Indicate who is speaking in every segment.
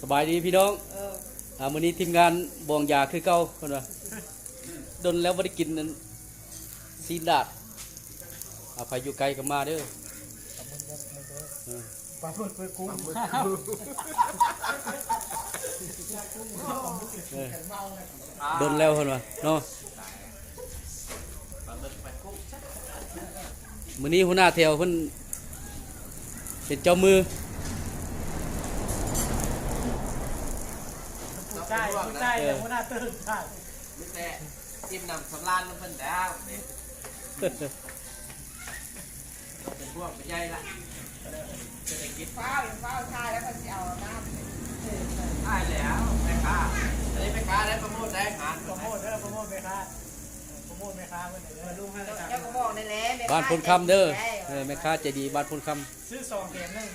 Speaker 1: สบายดีพี่น้อง
Speaker 2: เออ
Speaker 1: อ่ามื้อนี้ทีมงานบองยาคือเก่าเพิ่นว่าดนแล้วบ่ได้กินนั่นซีนดาดอาภัยอยู่ไกลก็มาเด้อ
Speaker 2: ปลาหมึกเปิดกุ้ง
Speaker 1: เออดนแล้วเพิ่นว่าเนาะมือนี้หัวหน้าแถวเพิ่นเป็นเจ้ามือ
Speaker 2: ผู้ชายผู้ชายแต่หัวหน้าตื่นใช่
Speaker 3: ไม่แต่จิ้มนำสำรานมันเพิ่นแล้วเนี่ยต้องเป็นพวกเป็นใหญ่ละเศรษฐกิจ
Speaker 4: ฟ้าวฟ้าชายแล้วก็จะเอาน้ำ
Speaker 3: ได้แล้วแม่ค้าอันนี้แม่ค้าได้ประโมทได้หาร
Speaker 2: โปรโมทเด้อโปรโมทไหมคะโปรโมทไหมคะเมื่อไหร่เด้อลุงให้
Speaker 4: เจ้าก็บอกในแหละแม่
Speaker 1: บ้านพลคำเด้อเออแม่ค้าใจดีบ้านพลคำ
Speaker 2: ซื้อสองแถมหนึ่ง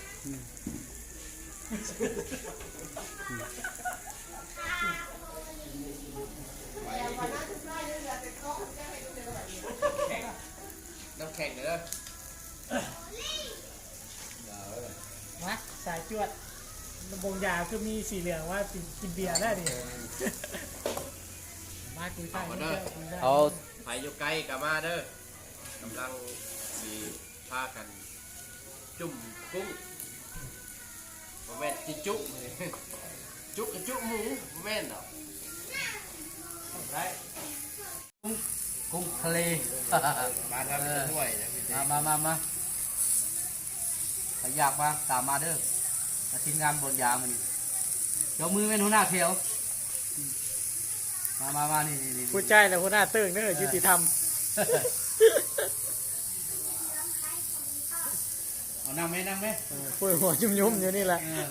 Speaker 3: น้ำแข็งเด้อ
Speaker 2: มาสายจวดบงยาคือมีสีเหลืองว่ากินเบียร์ได้ดิมาคุยใต้คุยได้คุยได้
Speaker 1: เอา
Speaker 3: ไผอยู่ไกลกับมาเด้อกำลังสีพากัน จุ่มกุ้งบ่แม่นจิจุเลยจุกับจุหมูบ่แม่นดอกได้
Speaker 1: กุ้งทะเล
Speaker 3: มาทำเป็นถ้วยนะพี่เจ๊
Speaker 1: มามามามาใครอยากมาตามมาเด้อมาทีมงานบนยางมานี่เดี๋ยวมือเป็นหัวหน้าเขียว มามามานี่นี่นี่
Speaker 2: ผู้ชายแต่หัวหน้าตื่นเด้อยุติธรรม
Speaker 1: เอานั่งไหมนั่งไหม
Speaker 2: พูดหัวยุ่มๆอยู่นี่แหละ
Speaker 1: เออ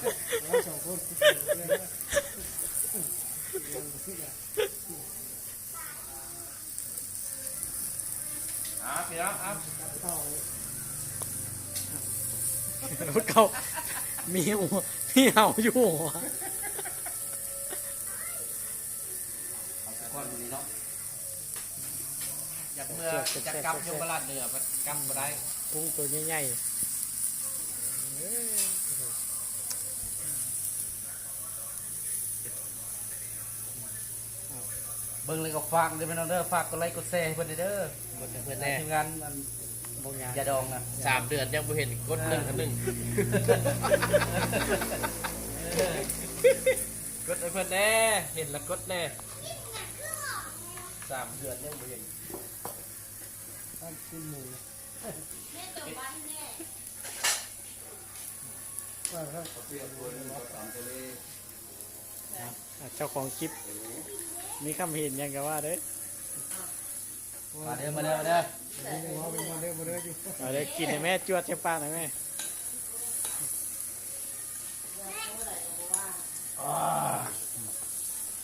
Speaker 3: อะ พี่น้องอะ
Speaker 2: เขามีหัวมีเห่าอยู่หัว
Speaker 1: เอาสักก้อนอยู่นี่เนาะ
Speaker 3: อยากเมื่อจะกำยมราชเนื้อมันกำบ่ได้
Speaker 2: กุ้งตัวใหญ่
Speaker 1: เบิ่งเลยก็ฝากเด้อพี่น้องเด้อฝากกดไลค์กดแชร์ให้เพิ่นเด้อ
Speaker 3: เพื่อน
Speaker 1: ใน
Speaker 3: แน่
Speaker 1: ทีมงานอัน
Speaker 2: ๆบงยา
Speaker 1: ยาดองนะ
Speaker 3: สามเดือนยังไม่เห็นกดหนึ่งกับหนึ่งกดไอ้เพื่อนแน่เห็นแล้วกดแน่สามเดือนยังไม่เห็น
Speaker 2: อะ เจ้าของคลิป มีคำเห็นยังกับว่าเด้อ
Speaker 1: มาเด้อมาเด้อมาเด้อ
Speaker 2: เอาเด้อกินให้แม่จวดใช่ปากหน่อยแม่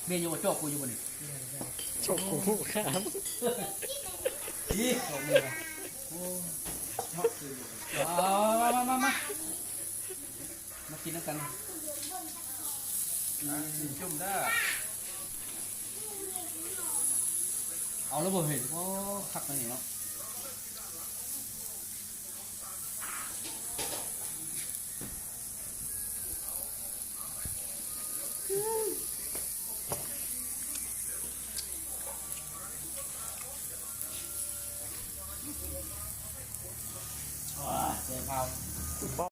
Speaker 1: เมียอยู่กับโจกกูอยู่บ่นี่
Speaker 2: โชคกูครับ
Speaker 1: อีของมือนะเอามามามามามากินน้ำกัน
Speaker 3: จุ่มได้
Speaker 1: เอาแล้วบ่เห็นก็คักอะไรเนาะว้าเจ้าพ่อ